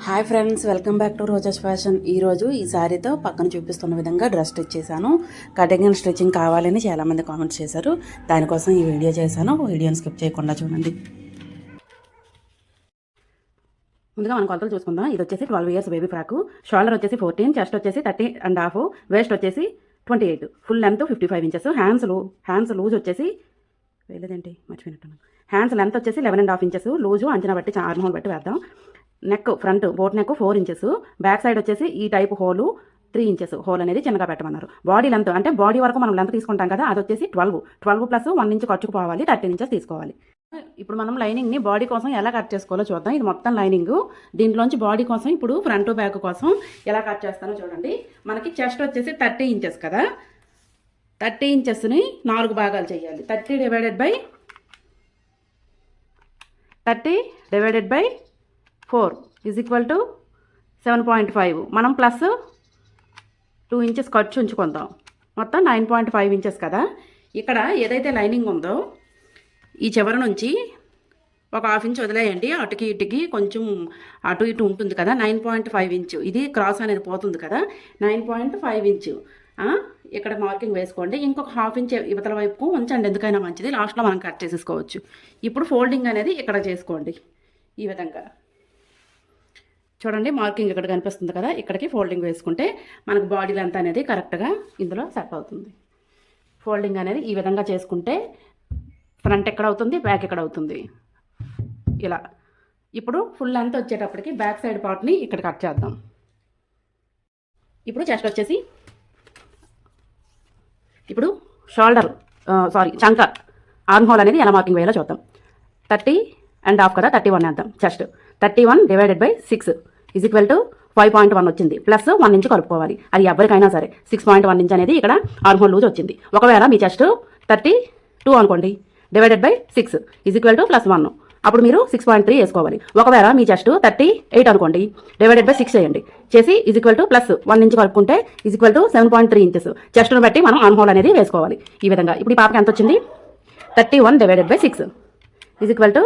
Hi friends welcome back to roses fashion. ఈరోజు ఈ శారీతో పక్కన చూపిస్తున్న విధంగా డ్రెస్ స్టిచ్ చేశాను. కటింగ్ అండ్ స్టిచ్చింగ్ కావాలని చాలామంది కామెంట్స్ చేశారు. దానికోసం ఈ వీడియో చేశాను. వీడియోని స్కిప్ చేయకుండా చూడండి. ముందుగా మనం కొలతలు చూసుకుందాం. ఇది వచ్చేసి twelve years baby frock. Shoulder వచ్చేసి ఫోర్టీన్ చెస్ట్ వచ్చేసి థర్టీ అండ్ హాఫ్ వేస్ట్ వచ్చేసి twenty eight. Full length fifty five inches. Hands loo hands loose వచ్చేసి వేలేదేంటి? మర్చిపోయినట్టున్నాను. హ్యాండ్స్ లెంత్ వచ్చేసి eleven and half inches. Loose అంచనా బట్టి ఆర్మ్ హోల్ బట్టి వేద్దాం. Neck front boat neck four inches back side వచ్చేసి ఈ type hole three inches hole అనేది చిన్నగా పెట్టమన్నారు. బాడీ లెంత్ అంటే బాడీ వరకు మనం లెంత్ తీసుకుంటాం కదా అది వచ్చేసి twelve twelve plus one inch కట్టుకుపోవాలి thirteen inches తీసుకోవాలి. ఇప్పుడు మనం లైనింగ్ని బాడీ కోసం ఎలా కట్ చేసుకోవాలో చూద్దాం. ఇది మొత్తం లైనింగ్ దీంట్లోంచి బాడీ కోసం ఇప్పుడు ఫ్రంట్ బ్యాక్ కోసం ఎలా కట్ చేస్తానో చూడండి. మనకి చెస్ట్ వచ్చేసి థర్టీ ఇంచెస్ కదా. థర్టీ ఇంచెస్ని నాలుగు భాగాలు చేయాలి. Thirty divided by thirty divided by four is equal to seven point five. మనం ప్లస్ టూ ఇంచెస్ ఖర్చు ఉంచుకుందాం. మొత్తం నైన్ పాయింట్ ఫైవ్ ఇంచెస్ కదా. ఇక్కడ ఏదైతే లైనింగ్ ఉందో ఈ చివరి నుంచి ఒక హాఫ్ ఇంచ్ వదిలేయండి. అటుకి ఇటుకి కొంచెం అటు ఇటు ఉంటుంది కదా. Nine point five inch. ఇది క్రాస్ అనేది పోతుంది కదా. Nine point five inch. ఇక్కడ మార్కింగ్ వేసుకోండి. ఇంకొక హాఫ్ ఇంచ్ ఇవతల వైపుకు ఉంచండి. ఎందుకైనా మంచిది. లాస్ట్లో మనం కట్ చేసేసుకోవచ్చు. ఇప్పుడు ఫోల్డింగ్ అనేది ఇక్కడ చేసుకోండి. ఈ విధంగా. చూడండి మార్కింగ్ ఇక్కడ కనిపిస్తుంది కదా ఇక్కడికి ఫోల్డింగ్ వేసుకుంటే మనకు బాడీ లెంత్ అనేది కరెక్ట్గా ఇందులో సెట్ అవుతుంది. ఫోల్డింగ్ అనేది ఈ విధంగా చేసుకుంటే ఫ్రంట్ ఎక్కడ అవుతుంది బ్యాక్ ఎక్కడ అవుతుంది? ఇలా. ఇప్పుడు ఫుల్ లెంత్ వచ్చేటప్పటికి బ్యాక్ సైడ్ పార్ట్ని ఇక్కడ కట్ చేద్దాం. ఇప్పుడు చెస్ట్ వచ్చేసి ఇప్పుడు షోల్డర్ సారీ చంక ఆర్మ్ హోల్ అనేది ఎలా మార్కింగ్ వేయాలో చూద్దాం. థర్టీ అండ్ హాఫ్ కదా థర్టీ వన్ వేద్దాం. Chest. Thirty one divided by six. Is equal to five point one వచ్చింది. ప్లస్ వన్ ఇంచ్ కలుపుకోవాలి. అది ఎవరికైనా సరే. సిక్స్ పాయింట్ వన్ ఇంచ్ అనేది ఇక్కడ ఆర్మ్ లూజ్ వచ్చింది. ఒకవేళ మీ చెస్ట్ థర్టీ టూ అనుకోండి. Divided by six is equal to plus one అప్పుడు మీరు సిక్స్ పాయింట్ త్రీ వేసుకోవాలి. ఒకవేళ మీ చెస్ట్ థర్టీ ఎయిట్ అనుకోండి. డివైడెడ్ బై సిక్స్ చేయండి చేసి is equal to plus one inch కలుపుకుంటే is equal to seven point three inches చెస్ట్ను బట్టి మనం ఆర్మ్ అనేది వేసుకోవాలి. ఈ విధంగా. ఇప్పుడు ఈ పాపకి ఎంత వచ్చింది? Thirty one divided by six is equal to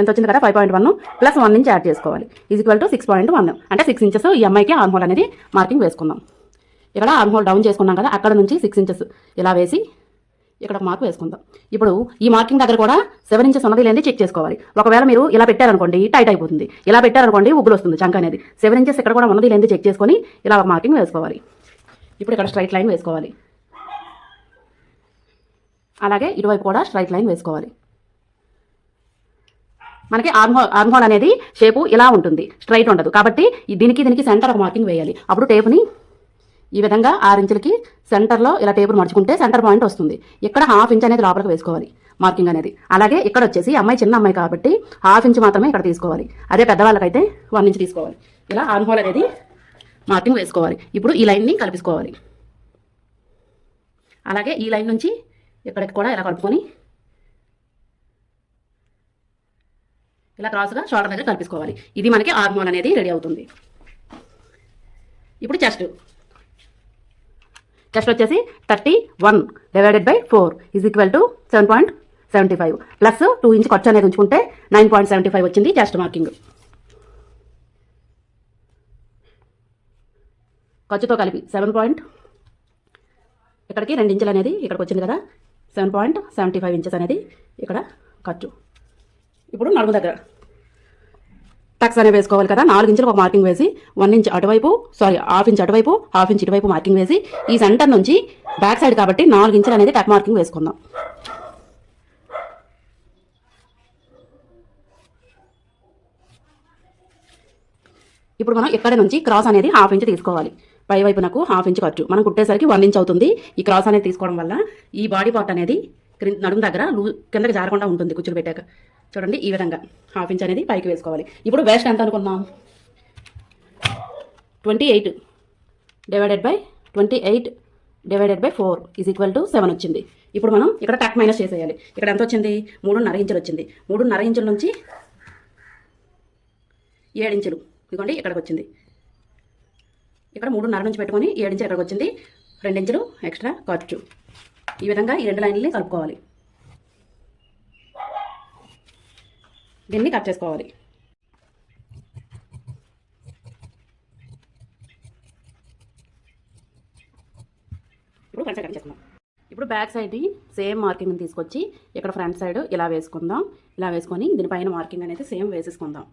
ఎంత వచ్చింది కదా? Five point one plus one నుంచి యాడ్ చేసుకోవాలి. Is equal to six point one అంటే సిక్స్ ఇంచెస్ ఈ అమ్మాయికి ఆర్మ్ హోల్ అనేది మార్కింగ్ వేసుకుందాం. ఇక్కడ ఆర్మ్ హోల్ డౌన్ చేసుకున్నాం కదా అక్కడ నుంచి సిక్స్ ఇంచెస్ ఇలా వేసి ఇక్కడ ఒక మార్క్ వేసుకుందాం. ఇప్పుడు ఈ మార్కింగ్ దగ్గర కూడా సెవెన్ ఇంచెస్ ఉన్నది లేని చెక్ చేసుకోవాలి. ఒకవేళ మీరు ఇలా పెట్టారనుకోండి టైట్ అయిపోతుంది. ఇలా పెట్టారనుకోండి ఉగ్గులు వస్తుంది చంక అనేది. సెవెన్ ఇంచెస్ ఇక్కడ కూడా ఉన్నది లేని చెక్ చేసుకొని ఇలా ఒక మార్కింగ్ వేసుకోవాలి. ఇప్పుడు ఇక్కడ స్ట్రైట్ లైన్ వేసుకోవాలి. అలాగే ఇటువైపు కూడా స్ట్రైట్ లైన్ వేసుకోవాలి. మనకి ఆర్మ్హోల్ ఆర్మ్హోల్ అనేది షేపు ఇలా ఉంటుంది. స్ట్రైట్ ఉండదు. కాబట్టి దీనికి దీనికి సెంటర్ ఒక మార్కింగ్ వేయాలి. అప్పుడు టేపుని ఈ విధంగా ఆరు ఇంచులకి సెంటర్లో ఇలా టేపును మడుచుకుంటే సెంటర్ పాయింట్ వస్తుంది. ఇక్కడ హాఫ్ ఇంచ్ అనేది లోపలికి వేసుకోవాలి మార్కింగ్ అనేది. అలాగే ఇక్కడ వచ్చేసి అమ్మాయి చిన్న అమ్మాయి కాబట్టి హాఫ్ ఇంచ్ మాత్రమే ఇక్కడ తీసుకోవాలి. అదే పెద్దవాళ్ళకైతే వన్ ఇంచ్ తీసుకోవాలి. ఇలా ఆర్మ్హోల్ అనేది మార్కింగ్ వేసుకోవాలి. ఇప్పుడు ఈ లైన్ని కలిపించుకోవాలి అలాగే ఈ లైన్ నుంచి ఇక్కడికి కూడా ఇలా కలుపుకొని ఇలా క్రాస్గా షోల్డర్ దగ్గర కల్పించుకోవాలి ఇది మనకి హార్మోన్ అనేది రెడీ అవుతుంది. ఇప్పుడు చెస్ట్. చెస్ట్ వచ్చేసి thirty one divided by four is equal to seven point seventy five plus two inch ఖర్చు అనేది ఉంచుకుంటే నైన్ పాయింట్ సెవెంటీ ఫైవ్ వచ్చింది చెస్ట్ మార్కింగ్. ఖర్చుతో కలిపి సెవెన్ పాయింట్ ఇక్కడికి రెండు ఇంచులు అనేది ఇక్కడికి వచ్చింది కదా. Seven point seventy five inches అనేది ఇక్కడ ఖర్చు. ఇప్పుడు నడుము దగ్గర. టక్స్ అనేవి వేసుకోవాలి కదా. నాలుగు ఇంచులు ఒక మార్కింగ్ వేసి వన్ ఇంచ్ అటువైపు సారీ హాఫ్ ఇంచ్ అటువైపు హాఫ్ ఇంచ్ ఇటువైపు మార్కింగ్ వేసి ఈ సెంటర్ నుంచి బ్యాక్ సైడ్ కాబట్టి నాలుగు ఇంచులు అనేది టక్ మార్కింగ్ వేసుకుందాం. ఇప్పుడు మనం ఎక్కడి నుంచి క్రాస్ అనేది హాఫ్ ఇంచ్ తీసుకోవాలి. పై వైపునకు హాఫ్ ఇంచ్ ఖర్చు మనం కుట్టేసరికి వన్ ఇంచ్ అవుతుంది. ఈ క్రాస్ అనేది తీసుకోవడం వల్ల ఈ బాడీ పార్ట్ అనేది క్రింద నడుము దగ్గర లూ కిందకి జారకుండా ఉంటుంది కుచ్చులు పెట్టాక. చూడండి ఈ విధంగా హాఫ్ ఇంచ్ అనేది పైకి వేసుకోవాలి. ఇప్పుడు వేస్ట్ ఎంత అనుకున్నాం twenty eight divided by twenty eight divided by four is equal to seven వచ్చింది. ఇప్పుడు మనం ఇక్కడ టక్ మైనస్ చేసేయాలి. ఇక్కడ ఎంత వచ్చింది? మూడున్నర ఇంచులు వచ్చింది. మూడున్నర ఇంచుల నుంచి ఏడు ఇంచులు. ఇదిగోండి ఇక్కడికి వచ్చింది. ఇక్కడ మూడున్నర నుంచి పెట్టుకొని ఏడు ఇక్కడికి వచ్చింది. రెండు ఇంచులు ఎక్స్ట్రా ఖర్చు ఈ విధంగా ఈ రెండు లైన్లని కలుపుకోవాలి. దీన్ని కట్ చేసుకోవాలి. ఇప్పుడు ఫ్రంట్ సైడ్ కట్ చేసుకుందాం. ఇప్పుడు బ్యాక్ సైడ్ సేమ్ మార్కింగ్ని తీసుకొచ్చి ఇక్కడ ఫ్రంట్ సైడ్ ఇలా వేసుకుందాం. ఇలా వేసుకొని దీనిపైన మార్కింగ్ అనేది సేమ్ వేసేసుకుందాం.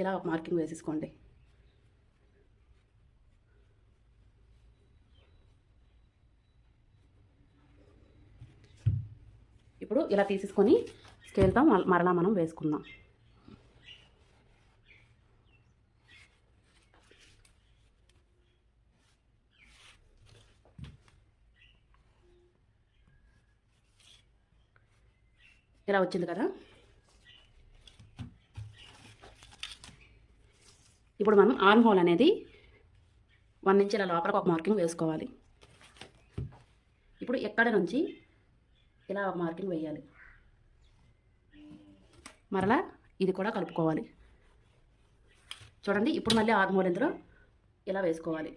ఇలా ఒక మార్కింగ్ వేసేసుకోండి. ఇప్పుడు ఇలా తీసేసుకొని స్కేల్తో మరలా మనం వేసుకుందాం. ఇలా వచ్చింది కదా? ఇప్పుడు మనం ఆర్మ్ హోల్ అనేది వన్ ఇంచ్ ఇలా లోపలికి ఒక మార్కింగ్ వేసుకోవాలి. ఇప్పుడు ఎక్కడ నుంచి ఇలా ఒక మార్కింగ్ వేయాలి. మరలా ఇది కూడా కలుపుకోవాలి. చూడండి ఇప్పుడు మళ్ళీ ఆర్మ్ ఇందులో ఇలా వేసుకోవాలి.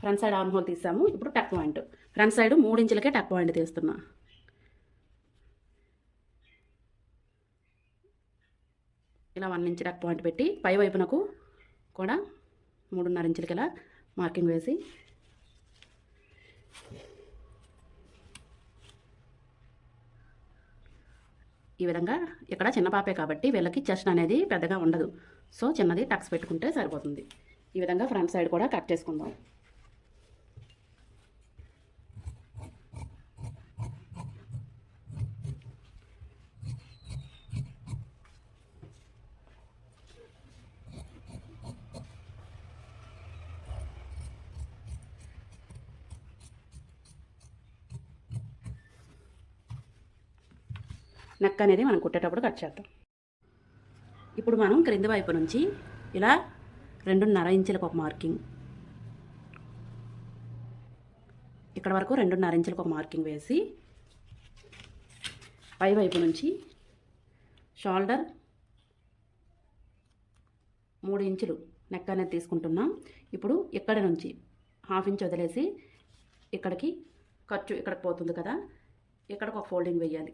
ఫ్రంట్ సైడ్ ఆర్మ్ హోల్ తీసాము. ఇప్పుడు టక్ పాయింట్. ఫ్రంట్ సైడ్ మూడు ఇంచులకే టక్ పాయింట్ తీస్తున్నా. ఇలా వన్ ఇంచ్ టక్ పాయింట్ పెట్టి పై వైపునకు కూడా మూడున్నర ఇంచులకి ఇలా మార్కింగ్ వేసి ఈ విధంగా ఇక్కడ చిన్న పాపే కాబట్టి వీళ్ళకి చెస్ట్ అనేది పెద్దగా ఉండదు. సో చిన్నది టక్స్ పెట్టుకుంటే సరిపోతుంది. ఈ విధంగా ఫ్రంట్ సైడ్ కూడా కట్ చేసుకుందాం. నెక్ అనేది మనం కుట్టేటప్పుడు కట్ చేద్దాం. ఇప్పుడు మనం క్రింది వైపు నుంచి ఇలా రెండున్నర ఇంచులకు ఒక మార్కింగ్. ఇక్కడ వరకు రెండున్నర ఇంచులకు ఒక మార్కింగ్ వేసి పై వైపు నుంచి షోల్డర్ మూడు ఇంచులు నెక్ అనేది తీసుకుంటున్నాం. ఇప్పుడు ఇక్కడ నుంచి హాఫ్ ఇంచ్ వదిలేసి ఇక్కడికి ఖర్చు ఇక్కడికి పోతుంది కదా ఇక్కడికి ఒక ఫోల్డింగ్ వేయాలి.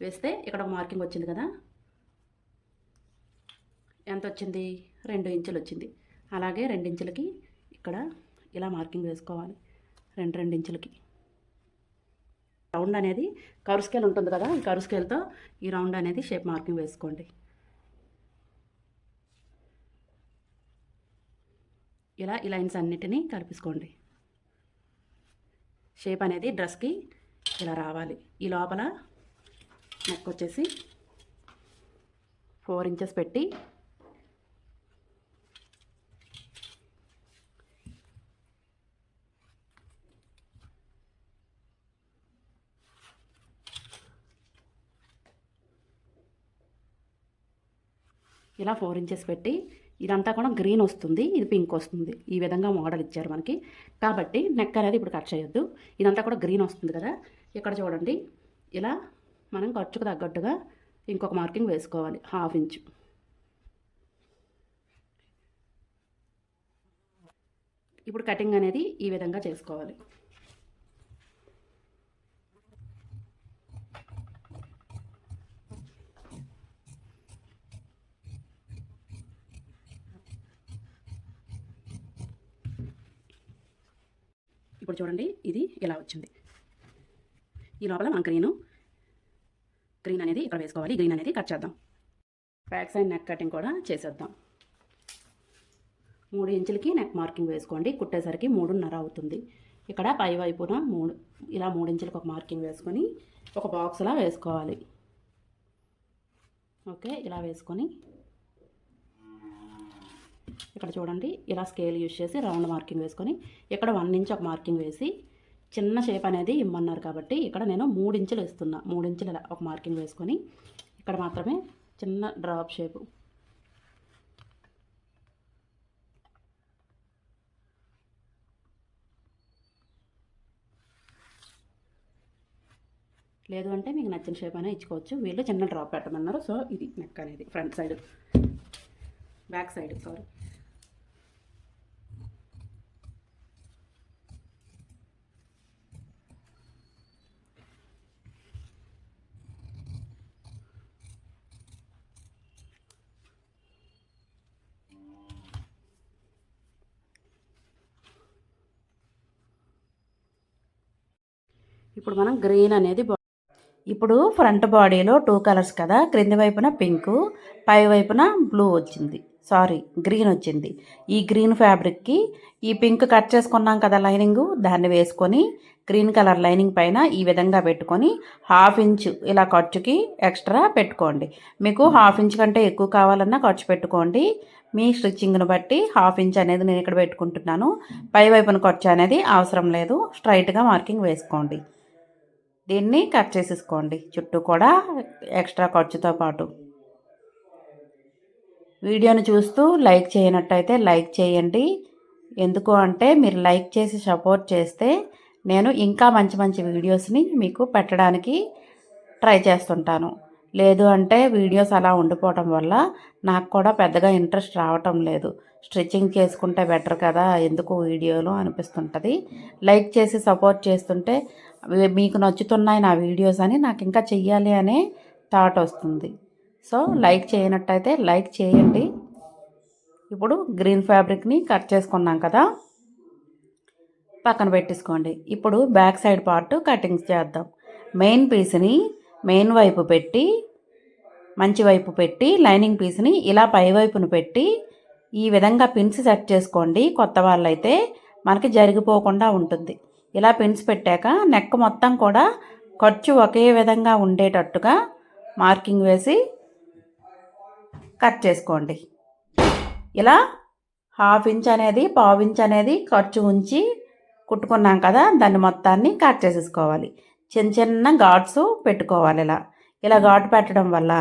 వేస్తే ఇక్కడ ఒక మార్కింగ్ వచ్చింది కదా? ఎంత వచ్చింది? రెండు ఇంచులు వచ్చింది. అలాగే రెండు ఇంచులకి ఇక్కడ ఇలా మార్కింగ్ వేసుకోవాలి. రెండు రెండు ఇంచులకి. రౌండ్ అనేది కరు స్కేల్ ఉంటుంది కదా? ఈ కరు స్కేల్తో ఈ రౌండ్ అనేది షేప్ మార్కింగ్ వేసుకోండి. ఇలా ఈ లైన్స్ అన్నిటినీ కలిపించుకోండి షేప్ అనేది డ్రెస్కి ఇలా రావాలి. ఈ లోపల నెక్ వచ్చేసి ఫోర్ ఇంచెస్ పెట్టి ఇలా ఫోర్ ఇంచెస్ పెట్టి ఇదంతా కూడా గ్రీన్ వస్తుంది ఇది పింక్ వస్తుంది. ఈ విధంగా మోడల్ ఇచ్చారు మనకి. కాబట్టి నెక్ అనేది ఇప్పుడు కట్ చేయొద్దు. ఇదంతా కూడా గ్రీన్ వస్తుంది కదా. ఇక్కడ చూడండి ఇలా మనం ఖర్చుకు తగ్గట్టుగా ఇంకొక మార్కింగ్ వేసుకోవాలి హాఫ్ ఇంచ్. ఇప్పుడు కటింగ్ అనేది ఈ విధంగా చేసుకోవాలి. ఇప్పుడు చూడండి ఇది ఇలా వచ్చింది. ఈ లోపల నేను గ్రీన్ అనేది ఇక్కడ వేసుకోవాలి. గ్రీన్ అనేది కట్ చేద్దాం. బ్యాక్ సైడ్ నెక్ కటింగ్ కూడా చేసేద్దాం. మూడు ఇంచులకి నెక్ మార్కింగ్ వేసుకోండి. కుట్టేసరికి మూడున్నర అవుతుంది. ఇక్కడ పై వైపున మూడు ఇలా మూడు ఇంచులకు ఒక మార్కింగ్ వేసుకొని ఒక బాక్స్లా వేసుకోవాలి. ఓకే ఇలా వేసుకొని ఇక్కడ చూడండి ఇలా స్కేల్ యూజ్ చేసి రౌండ్ మార్కింగ్ వేసుకొని ఇక్కడ వన్ ఇంచ్ ఒక మార్కింగ్ వేసి చిన్న షేప్ అనేది ఇమ్మన్నారు కాబట్టి ఇక్కడ నేను మూడు ఇంచులు ఇస్తున్నా మూడు ఇలా ఒక మార్కింగ్ వేసుకొని ఇక్కడ మాత్రమే చిన్న డ్రాప్ షేపు. లేదు అంటే మీకు నచ్చిన షేప్ అయినా ఇచ్చుకోవచ్చు. వీళ్ళు చిన్న డ్రాప్ పెట్టమన్నారు. సో ఇది నెక్ అనేది front side. Back side sorry ఇప్పుడు మనం గ్రీన్ అనేది ఇప్పుడు ఫ్రంట్ బాడీలో టూ కలర్స్ కదా క్రింది వైపున పింక్ పై వైపున బ్లూ వచ్చింది. సారీ గ్రీన్ వచ్చింది. ఈ గ్రీన్ ఫ్యాబ్రిక్కి ఈ పింక్ కట్ చేసుకున్నాం కదా లైనింగ్ దాన్ని వేసుకొని గ్రీన్ కలర్ లైనింగ్ పైన ఈ విధంగా పెట్టుకొని హాఫ్ ఇంచ్ ఇలా ఖర్చుకి ఎక్స్ట్రా పెట్టుకోండి. మీకు హాఫ్ ఇంచ్ కంటే ఎక్కువ కావాలన్నా ఖర్చు పెట్టుకోండి. మీ స్టిచ్చింగ్ను బట్టి హాఫ్ ఇంచ్ అనేది నేను ఇక్కడ పెట్టుకుంటున్నాను. పై వైపున ఖర్చు అనేది అవసరం లేదు. స్ట్రైట్గా మార్కింగ్ వేసుకోండి. దీన్ని కట్ చేసేసుకోండి. చుట్టూ కూడా ఎక్స్ట్రా ఖర్చుతో పాటు. వీడియోని చూస్తూ లైక్ చేయనట్టయితే లైక్ చేయండి. ఎందుకు అంటే మీరు లైక్ చేసి సపోర్ట్ చేస్తే నేను ఇంకా మంచి మంచి వీడియోస్ని మీకు పెట్టడానికి ట్రై చేస్తుంటాను. లేదు అంటే వీడియోస్ అలా ఉండిపోవటం వల్ల నాకు కూడా పెద్దగా ఇంట్రెస్ట్ రావటం లేదు. స్టిచ్చింగ్ చేసుకుంటే బెటర్ కదా ఎందుకు వీడియోలు అనిపిస్తుంటుంది. లైక్ చేసి సపోర్ట్ చేస్తుంటే మీకు నచ్చుతున్నాయి నా వీడియోస్ అని నాకు ఇంకా చెయ్యాలి అనే థాట్ వస్తుంది. సో లైక్ చేయనట్టయితే లైక్ చేయండి. ఇప్పుడు గ్రీన్ ఫ్యాబ్రిక్ని కట్ చేసుకున్నాం కదా. పక్కన పెట్టేసుకోండి. ఇప్పుడు బ్యాక్ సైడ్ పార్ట్ కటింగ్స్ చేద్దాం. మెయిన్ పీస్ని మెయిన్ వైపు పెట్టి మంచి వైపు పెట్టి లైనింగ్ పీస్ని ఇలా పై వైపున పెట్టి ఈ విధంగా పిన్స్ సెట్ చేసుకోండి. కొత్త వాళ్ళైతే మనకి జరిగిపోకుండా ఉంటుంది. ఇలా పిన్స్ పెట్టాక నెక్ మొత్తం కూడా ఖర్చు ఒకే విధంగా ఉండేటట్టుగా మార్కింగ్ వేసి కట్ చేసుకోండి. ఇలా హాఫ్ ఇంచ్ అనేది పావు ఇంచ్ అనేది ఖర్చు ఉంచి కుట్టుకున్నాం కదా దాన్ని మొత్తాన్ని కట్ చేసేసుకోవాలి. చిన్న చిన్న ఘాట్స్ పెట్టుకోవాలి ఇలా. ఇలా ఘాటు పెట్టడం వల్ల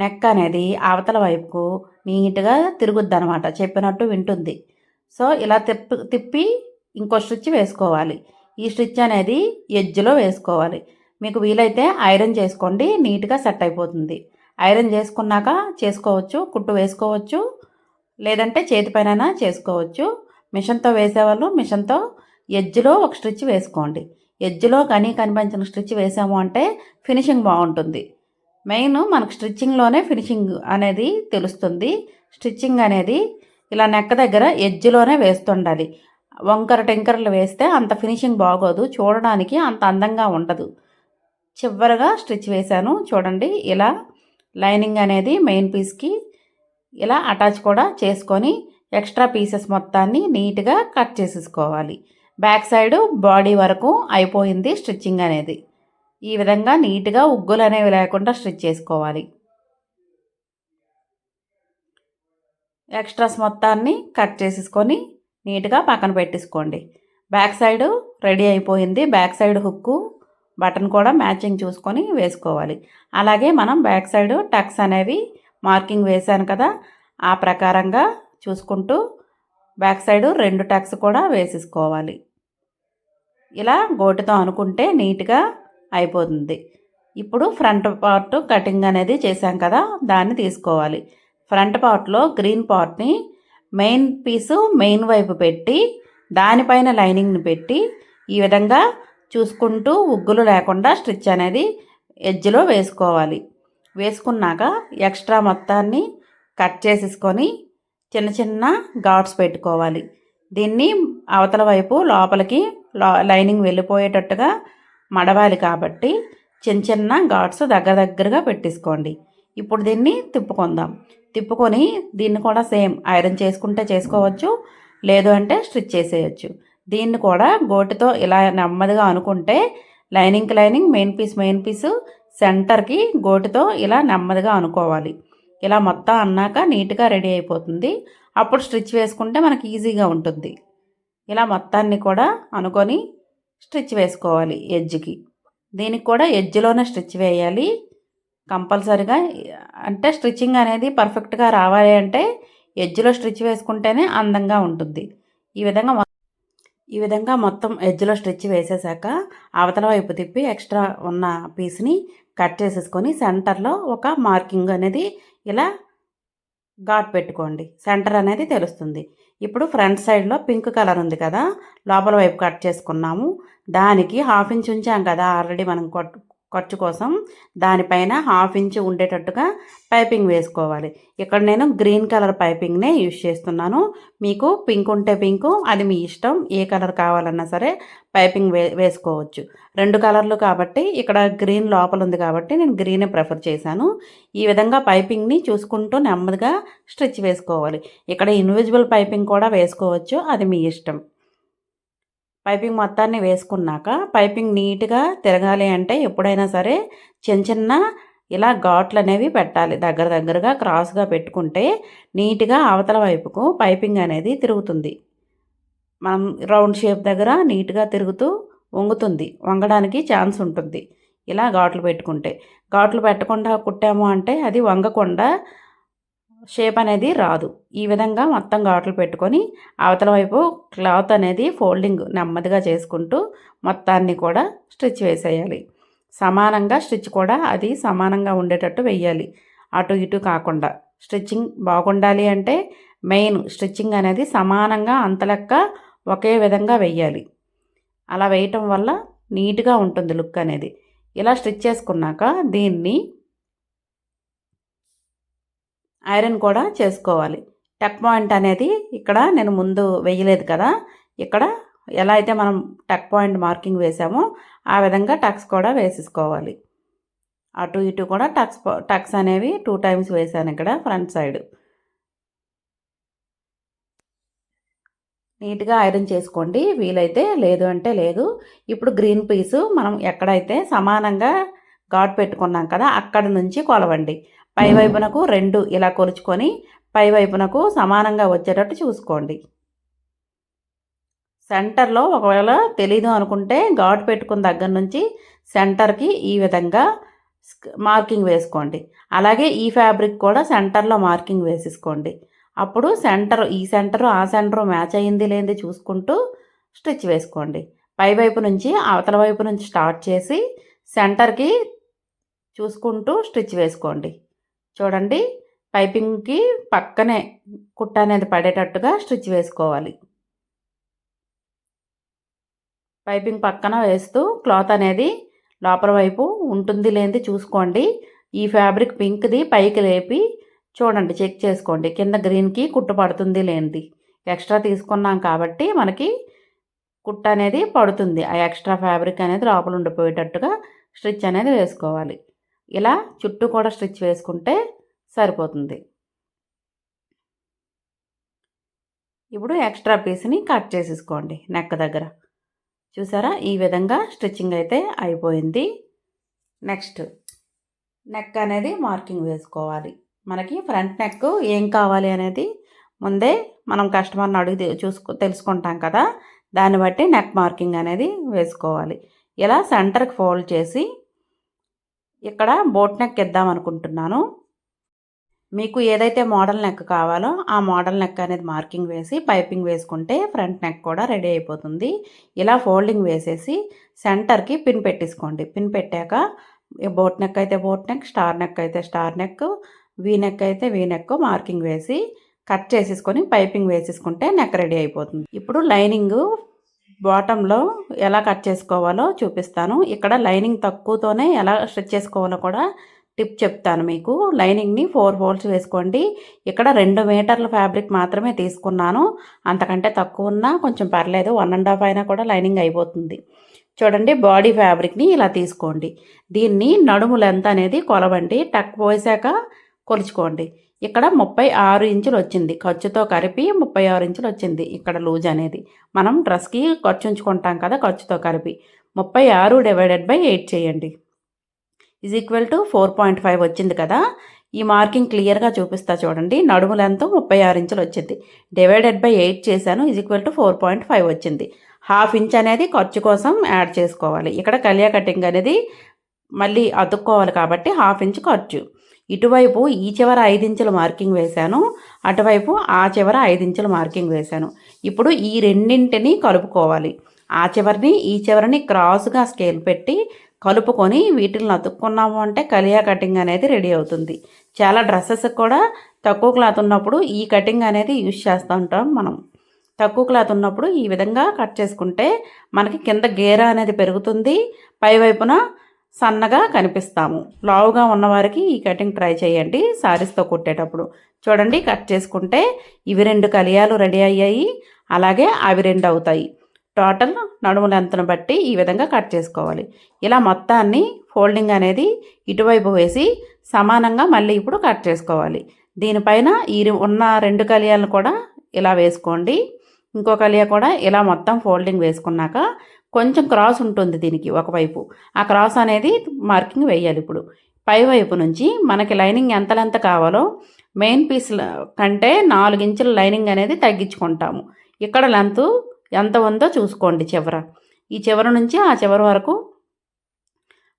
నెక్ అనేది అవతల వైపుకు నీట్గా తిరుగుద్ది అనమాట చెప్పినట్టు వింటుంది. సో ఇలా తిప్పి తిప్పి ఇంకో స్టిచ్ వేసుకోవాలి. ఈ స్టిచ్ అనేది ఎడ్జ్లో వేసుకోవాలి. మీకు వీలైతే ఐరన్ చేసుకోండి నీట్గా సెట్ అయిపోతుంది. ఐరన్ చేసుకున్నాక చేసుకోవచ్చు కుట్టు వేసుకోవచ్చు లేదంటే చేతి పైన చేసుకోవచ్చు. మిషన్తో వేసేవాళ్ళు మిషన్తో ఎడ్జ్లో ఒక స్టిచ్ వేసుకోండి. ఎడ్జ్లో కనీ కనిపించిన స్టిచ్ వేసాము అంటే ఫినిషింగ్ బాగుంటుంది. మెయిన్ మనకు స్టిచ్చింగ్లోనే ఫినిషింగ్ అనేది తెలుస్తుంది. స్టిచ్చింగ్ అనేది ఇలా నెక్క దగ్గర ఎడ్జ్లోనే వేస్తుండాలి. వంకర టెంకర్లు వేస్తే అంత ఫినిషింగ్ బాగోదు. చూడడానికి అంత అందంగా ఉండదు. చివరగా స్టిచ్ వేశాను. చూడండి ఇలా లైనింగ్ అనేది మెయిన్ పీస్కి ఇలా అటాచ్ కూడా చేసుకొని ఎక్స్ట్రా పీసెస్ మొత్తాన్ని నీట్గా కట్ చేసేసుకోవాలి. బ్యాక్ సైడ్ బాడీ వరకు అయిపోయింది స్టిచ్చింగ్ అనేది. ఈ విధంగా నీట్గా ఉగ్గులు అనేవి లేకుండా స్టిచ్ చేసుకోవాలి. ఎక్స్ట్రాస్ మొత్తాన్ని కట్ చేసేసుకొని నీట్గా పక్కన పెట్టేసుకోండి. బ్యాక్ సైడ్ రెడీ అయిపోయింది. బ్యాక్ సైడ్ హుక్కు బటన్ కూడా మ్యాచింగ్ చూసుకొని వేసుకోవాలి. అలాగే మనం బ్యాక్ సైడ్ టక్స్ అనేవి మార్కింగ్ వేశాను కదా ఆ ప్రకారంగా చూసుకుంటూ బ్యాక్ సైడ్ రెండు టక్స్ కూడా వేసేసుకోవాలి. ఇలా గోటితో అనుకుంటే నీట్గా అయిపోతుంది. ఇప్పుడు ఫ్రంట్ పార్ట్ కటింగ్ అనేది చేశాం కదా దాన్ని తీసుకోవాలి. ఫ్రంట్ పార్ట్లో గ్రీన్ పార్ట్ని మెయిన్ పీసు మెయిన్ వైపు పెట్టి దానిపైన లైనింగ్ని పెట్టి ఈ విధంగా చూసుకుంటూ ఉగ్గులు లేకుండా స్టిచ్ అనేది ఎడ్జ్లో వేసుకోవాలి. వేసుకున్నాక ఎక్స్ట్రా మొత్తాన్ని కట్ చేసేసుకొని చిన్న చిన్న ఘాట్స్ పెట్టుకోవాలి. దీన్ని అవతల వైపు లోపలికి లైనింగ్ వెళ్ళిపోయేటట్టుగా మడవాలి కాబట్టి చిన్న చిన్న ఘాట్స్ దగ్గర దగ్గరగా పెట్టేసుకోండి. ఇప్పుడు దీన్ని తిప్పుకుందాం. తిప్పుకొని దీన్ని కూడా సేమ్ ఐరన్ చేసుకుంటే చేసుకోవచ్చు లేదు అంటే స్టిచ్ చేసేయచ్చు. దీన్ని కూడా గోటితో ఇలా నెమ్మదిగా అనుకుంటే లైనింగ్కి lining main piece main piece సెంటర్కి గోటితో ఇలా నెమ్మదిగా అనుకోవాలి. ఇలా మొత్తం అన్నాక నీట్గా రెడీ అయిపోతుంది. అప్పుడు స్టిచ్ వేసుకుంటే మనకి ఈజీగా ఉంటుంది. ఇలా మొత్తాన్ని కూడా అనుకొని స్టిచ్ వేసుకోవాలి ఎడ్జ్కి. దీనికి కూడా ఎడ్జ్లోనే స్టిచ్ వేయాలి. కంపల్సరిగా అంటే స్టిచ్చింగ్ అనేది పర్ఫెక్ట్గా రావాలి అంటే ఎడ్జ్లో స్టిచ్ వేసుకుంటేనే అందంగా ఉంటుంది. ఈ విధంగా ఈ విధంగా మొత్తం ఎడ్జ్లో స్టిచ్ వేసేసాక అవతల వైపు తిప్పి ఎక్స్ట్రా ఉన్న పీస్ని కట్ చేసేసుకొని సెంటర్లో ఒక మార్కింగ్ అనేది ఇలా ఘాట్ పెట్టుకోండి. సెంటర్ అనేది తెలుస్తుంది. ఇప్పుడు ఫ్రంట్ సైడ్లో పింక్ కలర్ ఉంది కదా లోపల వైపు కట్ చేసుకున్నాము. దానికి హాఫ్ ఇంచ్ ఉంచాం కదా ఆల్రెడీ మనం కొట్టు ఖర్చు కోసం దానిపైన హాఫ్ ఇంచ్ ఉండేటట్టుగా పైపింగ్ వేసుకోవాలి. ఇక్కడ నేను గ్రీన్ కలర్ పైపింగ్నే యూజ్ చేస్తున్నాను. మీకు పింక్ ఉంటే పింక్ అది మీ ఇష్టం ఏ కలర్ కావాలన్నా సరే పైపింగ్ వే వేసుకోవచ్చు. రెండు కలర్లు కాబట్టి ఇక్కడ గ్రీన్ లోపల ఉంది కాబట్టి నేను గ్రీనే ప్రిఫర్ చేశాను. ఈ విధంగా పైపింగ్ని చూసుకుంటూ నెమ్మదిగా స్టిచ్ వేసుకోవాలి. ఇక్కడ ఇన్విజిబుల్ పైపింగ్ కూడా వేసుకోవచ్చు అది మీ ఇష్టం. పైపింగ్ మొత్తాన్ని వేసుకున్నాక పైపింగ్ నీట్గా తిరగాలి అంటే ఎప్పుడైనా సరే చిన్న చిన్న ఇలా ఘాట్లు అనేవి పెట్టాలి. దగ్గర దగ్గరగా క్రాస్గా పెట్టుకుంటే నీట్గా అవతల వైపుకు పైపింగ్ అనేది తిరుగుతుంది. మనం రౌండ్ షేప్ దగ్గర నీట్గా తిరుగుతూ వంగుతుంది. వంగడానికి ఛాన్స్ ఉంటుంది. ఇలా ఘాట్లు పెట్టుకుంటే. ఘాట్లు పెట్టకుండా కుట్టాము అంటే అది వంగకుండా షేప్ అనేది రాదు. ఈ విధంగా మొత్తం ఘాట్లు పెట్టుకొని అవతల వైపు క్లాత్ అనేది ఫోల్డింగ్ నెమ్మదిగా చేసుకుంటూ మొత్తాన్ని కూడా స్టిచ్ వేసేయాలి. సమానంగా స్టిచ్ కూడా అది సమానంగా ఉండేటట్టు వెయ్యాలి. అటు ఇటు కాకుండా స్టిచ్చింగ్ బాగుండాలి అంటే మెయిన్ స్టిచ్చింగ్ అనేది సమానంగా అంతలెక్క ఒకే విధంగా వెయ్యాలి. అలా వేయటం వల్ల నీట్గా ఉంటుంది లుక్ అనేది. ఇలా స్టిచ్ చేసుకున్నాక దీన్ని ఐరన్ కూడా చేసుకోవాలి. టక్ పాయింట్ అనేది ఇక్కడ నేను ముందు వేయలేదు కదా. ఇక్కడ ఎలా అయితే మనం టక్ పాయింట్ మార్కింగ్ వేసామో ఆ విధంగా టక్స్ కూడా వేసేసుకోవాలి. అటు ఇటు కూడా టక్స్ టక్స్ అనేవి టూ టైమ్స్ వేసాను ఇక్కడ ఫ్రంట్ సైడ్. నీట్గా ఐరన్ చేసుకోండి. వీలైతే లేదు అంటే లేదు. ఇప్పుడు గ్రీన్ పీసు మనం ఎక్కడైతే సమానంగా ఘాట్ పెట్టుకున్నాం కదా అక్కడ నుంచి కొలవండి. పై వైపునకు రెండు ఇలా కొలుచుకొని పై వైపునకు సమానంగా వచ్చేటట్టు చూసుకోండి. సెంటర్లో ఒకవేళ తెలీదు అనుకుంటే ఘాట్ పెట్టుకున్న దగ్గర నుంచి సెంటర్కి ఈ విధంగా మార్కింగ్ వేసుకోండి. అలాగే ఈ ఫ్యాబ్రిక్ కూడా సెంటర్లో మార్కింగ్ వేసేసుకోండి. అప్పుడు సెంటర్ ఈ సెంటర్ ఆ సెంటర్ మ్యాచ్ అయ్యింది లేనిది చూసుకుంటూ స్టిచ్ వేసుకోండి. పై వైపు నుంచి అవతల వైపు నుంచి స్టార్ట్ చేసి సెంటర్కి చూసుకుంటూ స్టిచ్ వేసుకోండి. చూడండి పైపింగ్కి పక్కనే కుట్ట అనేది పడేటట్టుగా స్టిచ్ వేసుకోవాలి. పైపింగ్ పక్కన వేస్తూ క్లాత్ అనేది లోపల వైపు ఉంటుంది లేనిది చూసుకోండి. ఈ ఫ్యాబ్రిక్ పింక్ది పైకి లేపి చూడండి చెక్ చేసుకోండి. కింద గ్రీన్కి కుట్టు పడుతుంది లేనిది. ఎక్స్ట్రా తీసుకున్నాం కాబట్టి మనకి కుట్ట అనేది పడుతుంది. ఆ ఎక్స్ట్రా ఫ్యాబ్రిక్ అనేది లోపల ఉండిపోయేటట్టుగా స్టిచ్ అనేది వేసుకోవాలి. ఇలా చుట్టూ కూడా స్టిచ్ వేసుకుంటే సరిపోతుంది. ఇప్పుడు ఎక్స్ట్రా పీస్ని కట్ చేసేసుకోండి నెక్ దగ్గర. చూసారా? ఈ విధంగా స్టిచ్చింగ్ అయితే అయిపోయింది. నెక్స్ట్ నెక్ అనేది మార్కింగ్ వేసుకోవాలి. మనకి ఫ్రంట్ నెక్ ఏం కావాలి అనేది ముందే మనం కస్టమర్ని అడిగి చూసుకో తెలుసుకుంటాం కదా? దాన్ని బట్టి నెక్ మార్కింగ్ అనేది వేసుకోవాలి. ఇలా సెంటర్కి ఫోల్డ్ చేసి ఇక్కడ బోట్ నెక్ ఇద్దాం అనుకుంటున్నాను. మీకు ఏదైతే మోడల్ నెక్ కావాలో ఆ మోడల్ నెక్ అనేది మార్కింగ్ వేసి పైపింగ్ వేసుకుంటే ఫ్రంట్ నెక్ కూడా రెడీ అయిపోతుంది. ఇలా ఫోల్డింగ్ వేసేసి సెంటర్కి పిన్ పెట్టేసుకోండి. పిన్ పెట్టాక బోట్ నెక్ అయితే బోట్ నెక్ స్టార్ నెక్ అయితే స్టార్ నెక్ వీ నెక్ అయితే వీ నెక్ మార్కింగ్ వేసి కట్ చేసేసుకొని పైపింగ్ వేసేసుకుంటే నెక్ రెడీ అయిపోతుంది. ఇప్పుడు లైనింగ్ బాటంలో ఎలా కట్ చేసుకోవాలో చూపిస్తాను. ఇక్కడ లైనింగ్ తక్కువతోనే ఎలా స్టిచ్ చేసుకోవాలో కూడా టిప్ చెప్తాను మీకు. లైనింగ్ని ఫోర్ హోల్స్ వేసుకోండి. ఇక్కడ రెండు మీటర్ల ఫ్యాబ్రిక్ మాత్రమే తీసుకున్నాను. అంతకంటే తక్కువ ఉన్నా కొంచెం పర్లేదు. వన్ అండ్ హాఫ్ అయినా కూడా లైనింగ్ అయిపోతుంది. చూడండి బాడీ ఫ్యాబ్రిక్ని ఇలా తీసుకోండి. దీన్ని నడుము లెంత్ అనేది కొలవండి. టక్ పోసాక కొలుచుకోండి. ఇక్కడ ముప్పై ఆరు ఇంచులు వచ్చింది. ఖర్చుతో కలిపి ముప్పై ఆరు ఇంచులు వచ్చింది ఇక్కడ లూజ్ అనేది. మనం డ్రెస్కి ఖర్చు ఉంచుకుంటాం కదా ఖర్చుతో కలిపి ముప్పై ఆరు డివైడెడ్ బై ఎయిట్ చేయండి. Is equal to four point five వచ్చింది కదా. ఈ మార్కింగ్ క్లియర్గా చూపిస్తా చూడండి. నడుము లెంత్ ముప్పై ఆరు ఇంచులు వచ్చింది. డివైడెడ్ బై ఎయిట్ చేశాను. Is equal to four point five వచ్చింది. హాఫ్ ఇంచ్ అనేది ఖర్చు కోసం యాడ్ చేసుకోవాలి. ఇక్కడ కలియా కటింగ్ అనేది మళ్ళీ అతుక్కోవాలి కాబట్టి హాఫ్ ఇంచ్ ఖర్చు. ఇటువైపు ఈ చివర ఐదించుల మార్కింగ్ వేశాను అటువైపు ఆ చివర ఐదించుల మార్కింగ్ వేశాను. ఇప్పుడు ఈ రెండింటిని కలుపుకోవాలి. ఆ చివరిని ఈ చివరిని క్రాస్గా స్కేల్ పెట్టి కలుపుకొని వీటిని అతుక్కున్నాము అంటే కలియా కటింగ్ అనేది రెడీ అవుతుంది. చాలా డ్రెస్సెస్ కూడా తక్కువ క్లాత్ ఉన్నప్పుడు ఈ కటింగ్ అనేది యూజ్ చేస్తూ ఉంటాం మనం. తక్కువ క్లాత్ ఉన్నప్పుడు ఈ విధంగా కట్ చేసుకుంటే మనకి కింద గేర అనేది పెరుగుతుంది. పైవైపున సన్నగా కనిపిస్తాము. లావుగా ఉన్నవారికి ఈ కటింగ్ ట్రై చేయండి. శారీస్తో కుట్టేటప్పుడు చూడండి కట్ చేసుకుంటే ఇవి రెండు కలియాలు రెడీ అయ్యాయి. అలాగే అవి రెండు అవుతాయి. టోటల్ నడుము లెంత్ను బట్టి ఈ విధంగా కట్ చేసుకోవాలి. ఇలా మొత్తాన్ని ఫోల్డింగ్ అనేది ఇటువైపు వేసి సమానంగా మళ్ళీ ఇప్పుడు కట్ చేసుకోవాలి. దీనిపైన ఈ ఉన్న రెండు కలియాలను కూడా ఇలా వేసుకోండి. ఇంకో కలియ కూడా ఇలా మొత్తం ఫోల్డింగ్ వేసుకున్నాక కొంచెం క్రాస్ ఉంటుంది దీనికి ఒకవైపు ఆ క్రాస్ అనేది మార్కింగ్ వేయాలి ఇప్పుడు. పై వైపు నుంచి మనకి లైనింగ్ ఎంతలెంత కావాలో మెయిన్ పీస్ కంటే నాలుగు ఇంచుల లైనింగ్ అనేది తగ్గించుకుంటాము. ఇక్కడ లెంత్ ఎంత ఉందో చూసుకోండి చివర. ఈ చివరి నుంచి ఆ చివరి వరకు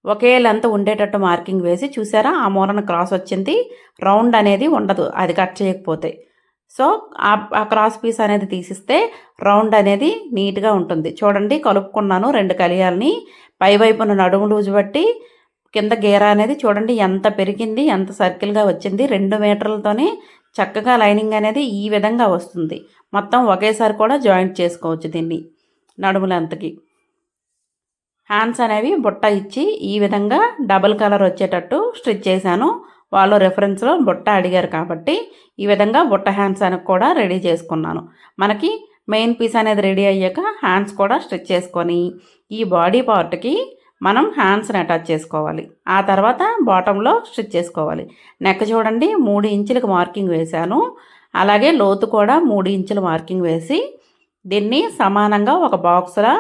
ఒకే లెంత్ ఉండేటట్టు మార్కింగ్ వేసి చూసారా? ఆ మూలన క్రాస్ వచ్చింది. రౌండ్ అనేది ఉండదు. అది కట్ చేయకపోతే. సో ఆ క్రాస్ పీస్ అనేది తీసిస్తే రౌండ్ అనేది నీట్గా ఉంటుంది. చూడండి కలుపుకున్నాను రెండు కలియాలని పైవైపున నడుము లూజు బట్టి కింద గీర అనేది చూడండి ఎంత పెరిగింది ఎంత సర్కిల్గా వచ్చింది. రెండు మీటర్లతోనే చక్కగా లైనింగ్ అనేది ఈ విధంగా వస్తుంది. మొత్తం ఒకేసారి కూడా జాయింట్ చేసుకోవచ్చు దీన్ని నడుములంతకి హ్యాండ్స్ అనేవి బుట్ట ఇచ్చి ఈ విధంగా డబుల్ కలర్ వచ్చేటట్టు స్టిచ్ చేశాను. వాళ్ళు రెఫరెన్స్లో బుట్ట అడిగారు కాబట్టి ఈ విధంగా బుట్ట హ్యాండ్స్ అని కూడా రెడీ చేసుకున్నాను. మనకి మెయిన్ పీస్ అనేది రెడీ అయ్యాక హ్యాండ్స్ కూడా స్టిచ్ చేసుకొని ఈ బాడీ పార్ట్కి మనం హ్యాండ్స్ని అటాచ్ చేసుకోవాలి. ఆ తర్వాత బాటంలో స్టిచ్ చేసుకోవాలి. నెక్ చూడండి మూడు ఇంచులకు మార్కింగ్ వేశాను. అలాగే లోతు కూడా మూడు ఇంచుల మార్కింగ్ వేసి దీన్ని సమానంగా ఒక బాక్స్లా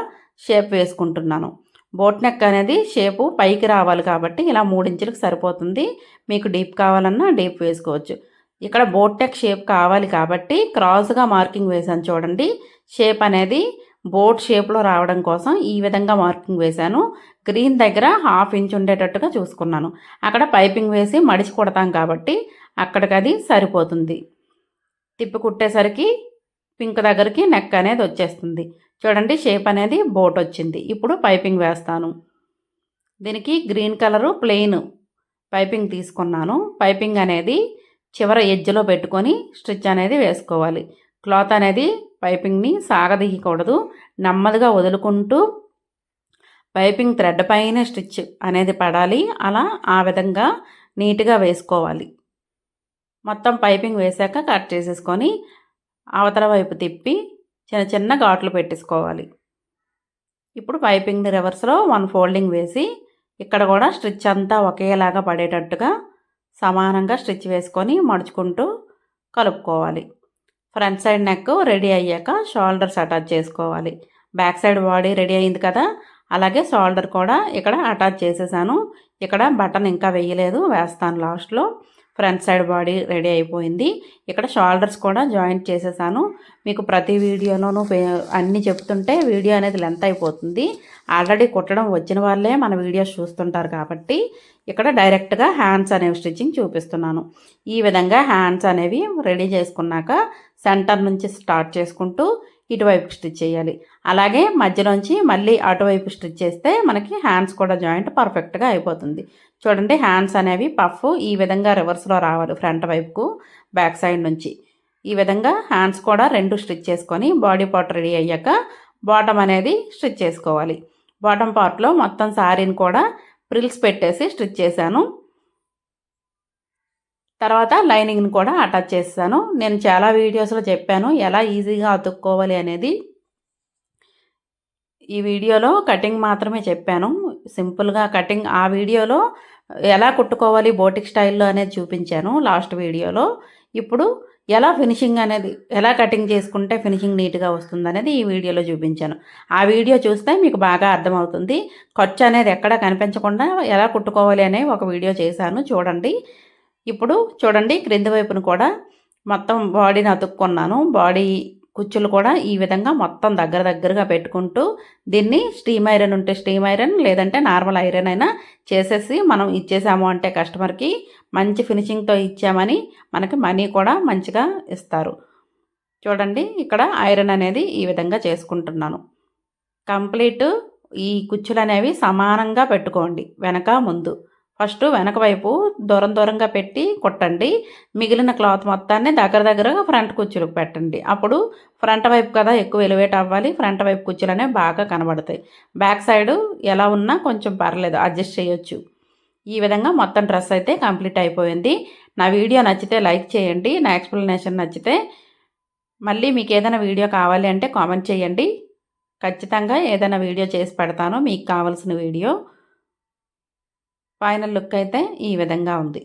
షేప్ వేసుకుంటున్నాను. బోట్ నెక్ అనేది షేపు పైకి రావాలి కాబట్టి ఇలా మూడు ఇంచులకు సరిపోతుంది. మీకు డీప్ కావాలన్నా డీప్ వేసుకోవచ్చు. ఇక్కడ బోట్ నెక్ షేప్ కావాలి కాబట్టి క్రాస్గా మార్కింగ్ వేసాను చూడండి. షేప్ అనేది బోట్ షేప్లో రావడం కోసం ఈ విధంగా మార్కింగ్ వేశాను. గ్రీన్ దగ్గర హాఫ్ ఇంచ్ ఉండేటట్టుగా చూసుకున్నాను. అక్కడ పైపింగ్ వేసి మడిచి కొడతాం కాబట్టి అక్కడికి అది సరిపోతుంది. తిప్పి కుట్టేసరికి పింక్ దగ్గరికి నెక్ అనేది వచ్చేస్తుంది. చూడండి షేప్ అనేది బోట్ వచ్చింది. ఇప్పుడు పైపింగ్ వేస్తాను. దీనికి గ్రీన్ కలరు ప్లెయిన్ పైపింగ్ తీసుకున్నాను. పైపింగ్ అనేది చివర ఎడ్జ్లో పెట్టుకొని స్టిచ్ అనేది వేసుకోవాలి. క్లాత్ అనేది పైపింగ్ని సాగదీయకూడదు. నెమ్మదిగా వదులుకుంటూ పైపింగ్ థ్రెడ్ పైన స్టిచ్ అనేది పడాలి. అలా ఆ విధంగా నీట్గా వేసుకోవాలి. మొత్తం పైపింగ్ వేసాక కట్ చేసేసుకొని అవతల వైపు తిప్పి చిన్న చిన్న ఘాట్లు పెట్టేసుకోవాలి. ఇప్పుడు పైపింగ్ రివర్స్లో వన్ ఫోల్డింగ్ వేసి ఇక్కడ కూడా స్టిచ్ అంతా ఒకేలాగా పడేటట్టుగా సమానంగా స్టిచ్ వేసుకొని మడుచుకుంటూ కలుపుకోవాలి. ఫ్రంట్ సైడ్ నెక్ రెడీ అయ్యాక షోల్డర్స్ అటాచ్ చేసుకోవాలి. బ్యాక్ సైడ్ బాడీ రెడీ అయింది కదా అలాగే షోల్డర్ కూడా ఇక్కడ అటాచ్ చేసేసాను. ఇక్కడ బటన్ ఇంకా వేయలేదు వేస్తాను లాస్ట్లో. ఫ్రంట్ సైడ్ బాడీ రెడీ అయిపోయింది. ఇక్కడ షోల్డర్స్ కూడా జాయింట్ చేసేసాను. మీకు ప్రతి వీడియోలోనూ అన్నీ చెప్తుంటే వీడియో అనేది లెంత్ అయిపోతుంది. ఆల్రెడీ కుట్టడం వచ్చిన వాళ్ళే మన వీడియోస్ చూస్తుంటారు కాబట్టి ఇక్కడ డైరెక్ట్గా హ్యాండ్స్ అనేవి స్టిచ్చింగ్ చూపిస్తున్నాను. ఈ విధంగా హ్యాండ్స్ అనేవి రెడీ చేసుకున్నాక సెంటర్ నుంచి స్టార్ట్ చేసుకుంటూ ఇటువైపు స్టిచ్ చేయాలి. అలాగే మధ్యలోంచి మళ్ళీ అటువైపు స్టిచ్ చేస్తే మనకి హ్యాండ్స్ కూడా జాయింట్ పర్ఫెక్ట్గా అయిపోతుంది. చూడండి హ్యాండ్స్ అనేవి పఫ్ ఈ విధంగా రివర్స్లో రావాలి ఫ్రంట్ వైపుకు బ్యాక్ సైడ్ నుంచి. ఈ విధంగా హ్యాండ్స్ కూడా రెండు స్టిచ్ చేసుకొని బాడీ పార్ట్ రెడీ అయ్యాక బాటమ్ అనేది స్టిచ్ చేసుకోవాలి. బాటమ్ పార్ట్లో మొత్తం శారీని కూడా ప్రిల్స్ పెట్టేసి స్టిచ్ చేశాను. తర్వాత లైనింగ్ని కూడా అటాచ్ చేస్తాను. నేను చాలా వీడియోస్లో చెప్పాను ఎలా ఈజీగా అతుక్కోవాలి అనేది. ఈ వీడియోలో కటింగ్ మాత్రమే చెప్పాను. సింపుల్గా కటింగ్ ఆ వీడియోలో ఎలా కుట్టుకోవాలి బోటిక్ స్టైల్లో అనేది చూపించాను లాస్ట్ వీడియోలో. ఇప్పుడు ఎలా ఫినిషింగ్ అనేది ఎలా కటింగ్ చేసుకుంటే ఫినిషింగ్ నీట్గా వస్తుంది అనేది ఈ వీడియోలో చూపించాను. ఆ వీడియో చూస్తే మీకు బాగా అర్థమవుతుంది. ఖర్చు అనేది ఎక్కడ కనిపించకుండా ఎలా కుట్టుకోవాలి అనే ఒక వీడియో చేశాను. చూడండి. ఇప్పుడు చూడండి క్రింది వైపును కూడా మొత్తం బాడీని అతుక్కున్నాను. బాడీ కుచ్చులు కూడా ఈ విధంగా మొత్తం దగ్గర దగ్గరగా పెట్టుకుంటూ దీన్ని స్టీమ్ ఐరన్ ఉంటే స్టీమ్ ఐరన్ లేదంటే నార్మల్ ఐరన్ అయినా చేసేసి మనం ఇచ్చేసాము అంటే కస్టమర్కి మంచి ఫినిషింగ్తో ఇచ్చామని మనకి మనీ కూడా మంచిగా ఇస్తారు. చూడండి ఇక్కడ ఐరన్ అనేది ఈ విధంగా చేసుకుంటున్నాను. కంప్లీట్ ఈ కుచ్చులు అనేవి సమానంగా పెట్టుకోండి వెనక ముందు. ఫస్ట్ వెనక వైపు దూరం దూరంగా పెట్టి కుట్టండి. మిగిలిన క్లాత్ మొత్తాన్ని దగ్గర దగ్గరగా ఫ్రంట్ కుచ్చులకు పెట్టండి. అప్పుడు ఫ్రంట్ వైపు కదా ఎక్కువ ఎలివేట్ అవ్వాలి. ఫ్రంట్ వైపు కుచ్చులు అనేవి బాగా కనబడతాయి. బ్యాక్ సైడ్ ఎలా ఉన్నా కొంచెం పర్లేదు అడ్జస్ట్ చేయొచ్చు. ఈ విధంగా మొత్తం డ్రెస్ అయితే కంప్లీట్ అయిపోయింది. నా వీడియో నచ్చితే లైక్ చేయండి. నా ఎక్స్ప్లెనేషన్ నచ్చితే మళ్ళీ మీకు ఏదైనా వీడియో కావాలి అంటే కామెంట్ చేయండి. ఖచ్చితంగా ఏదైనా వీడియో చేసి పెడతాను. మీకు కావాల్సిన వీడియో. ఫైనల్ లుక్ అయితే ఈ విధంగా ఉంది.